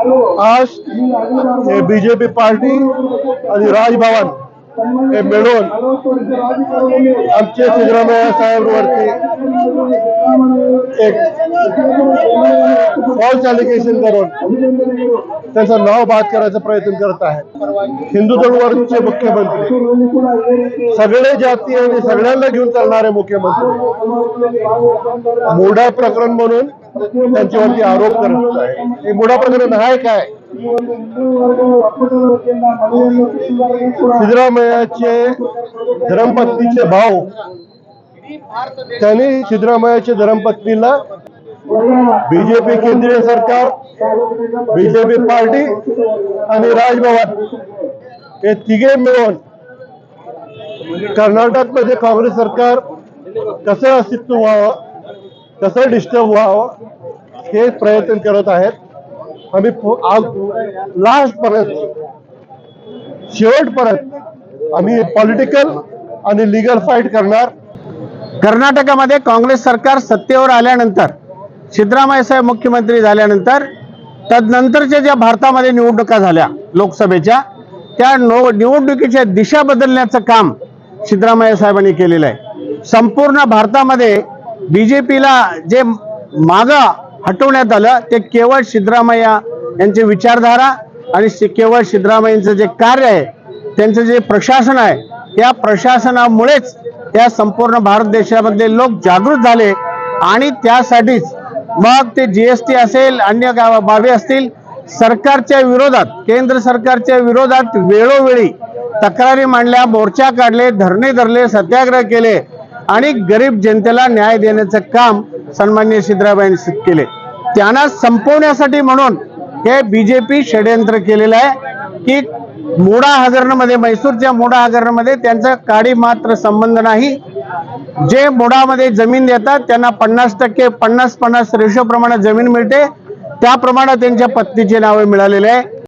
आज हे BJP party आणि राजभवन हे मिळून आमचे सिद्धरामय्या साहेबांवरती एक फॉल्स अलिगेशन करून त्याचं नाव बाद करायचा प्रयत्न करत आहे हिंदू धर्मावरचे मुख्यमंत्री. सगळे जाती आणि सगळ्यांना घेऊन चालणारे मुख्यमंत्री. मोडा प्रकरण म्हणून त्यांच्यावरती आरोप करत आहे हे मोडा प्रकरण आहे काय? सिद्धरामय्याचे धर्मपत्नीचे भाऊ. त्यांनी सिद्धरामय्याच्या धर्मपत्नीला बीजेपी केंद्रीय सरकार बीजेपी पार्टी आणि राजभवन हे तिघे मिळून कर्नाटकमध्ये काँग्रेस सरकार कसं अस्तित्व व्हावं कसं डिस्टर्ब व्हावं हे प्रयत्न करत आहेत. आम्ही लास्ट पर्यंत शेवटपर्यंत आम्ही पॉलिटिकल आणि लिगल फाईट करणार. कर्नाटकामध्ये काँग्रेस सरकार सत्तेवर आल्यानंतर सिद्धरामय्या साहेब मुख्यमंत्री झाल्यानंतर तदनंतरच्या ज्या भारतामध्ये निवडणुका झाल्या लोकसभेच्या त्या नो निवडणुकीच्या दिशा बदलण्याचं काम सिद्धरामय्या साहेबांनी केलेलं आहे. संपूर्ण भारतामध्ये बीजेपीला जे मागं हटवण्यात आलं ते केवळ सिद्धरामय्या यांची विचारधारा आणि केवळ सिद्धरामय्यांचं जे कार्य आहे त्यांचं जे प्रशासन आहे त्या प्रशासनामुळेच या संपूर्ण भारत देशामधले लोक जागृत झाले आणि त्यासाठीच मग ते जीएसटी असेल अन्य बाबी असतील सरकारच्या विरोधात केंद्र सरकारच्या विरोधात वेळोवेळी तक्रारी मांडल्या मोर्चा काढले धरणे धरले सत्याग्रह केले आणि गरीब जनतेला न्याय देण्याचं काम सन्मान्य सिद्धरामयांनी केले. त्यांना संपवण्यासाठी म्हणून हे बीजेपी षडयंत्र केलेलं आहे की मोडा हगरणमध्ये मैसूरच्या मोडा हगरणमध्ये त्यांचा काडी मात्र संबंध नाही. जे मोडामध्ये जमीन देतात त्यांना पन्नास टक्के पन्नास पन्नास रेशो प्रमाणे जमीन मिळते. त्याप्रमाणे त्यांच्या पत्नीचे नावे मिळालेले आहे.